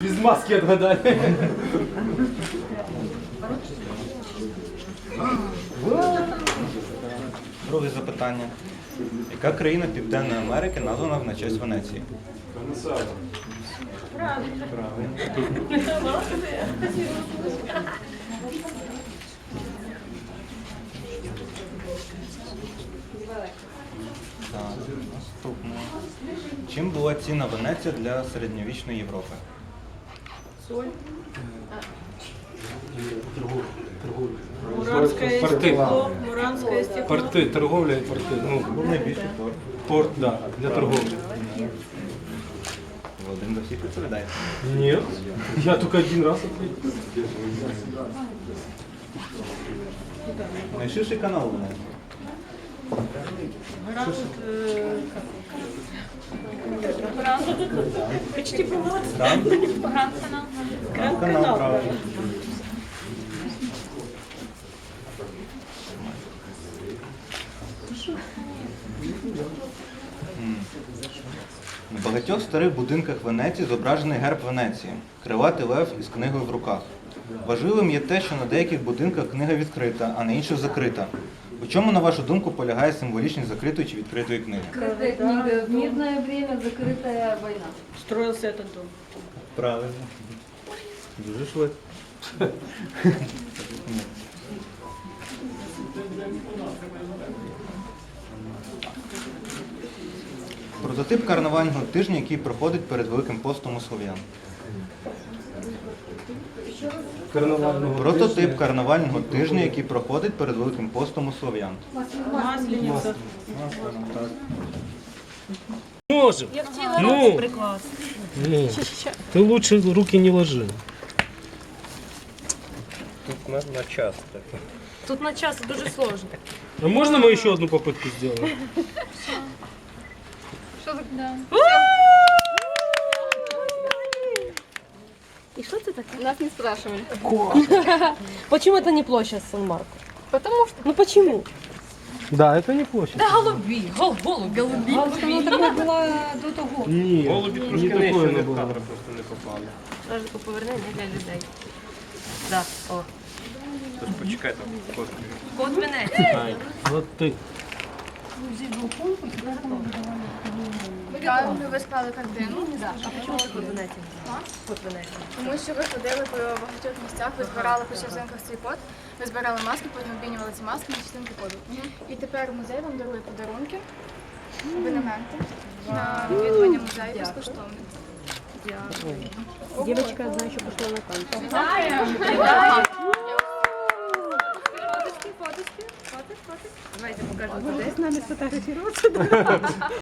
Без маски отгадали. Друге запитання. Яка країна Південної Америки названа на честь Венеції? Правильно. Так, наступне. Чим була ціна Венеція для середньовічної Європи? Муранское Порты. стекло, муранское стекло. Порти, торговля і порти. Ну, Був найбільший порт. порт, да, для торговлі. Володимир до всіх відповідає. Нет, я только один раз ответил. Найширший канал Венеції. Гранд, э, Гранд. Почти была. Там Гранд канал. Гранд канал канал. правильно. М. На багатьох старих будинках Венеції зображений герб Венеції криватий лев із книгою в руках. Важливим є те, що на деяких будинках книга відкрита, а на інших закрита. У чому, на вашу думку, полягає символічність закритої чи відкритої книги? Открытая книга в мирное время, закрытая война. Строился этот дом. Правильно. Дуже швидко. Прототип карнавального тижня, який проходить перед Великим постом у слов'ян. Карнавального Прототип карнавального тижня, який проходить перед Великим постом у слов'ян. Можем. Я хотела Ну. приклад. Ну, ты лучше руки не ложи Тут на, на час. Тут на час дуже сложно. А можно мы еще одну попытку сделаем? И что ты такая? Нас не спрашивали. Почему это не площадь Сан-Марко? Потому что Ну почему? Да, это не площадь. Голубі, гол, голубі, голубі. она такая была до того. Нет, не такое не было. Ражику поверни не для людей. Да, о. Тож почекайте. Код Венеції. Вот ты. Правильно ви склали картину, А чому код Венеції? Код Венеції. тому що ви ходили по багатьох місцях, ви збирали по частинках свій код, ви збирали маски, потім обмінювали ці маски на частинки коду. І тепер музей вам дарує подарунки, абонементи на відвідування музею безкоштовно. Девочка одна еще пошла на танцы. Фоточки, фоточки, фоточки, фоточки. Давайте покажемо. З нами сфотографуватися.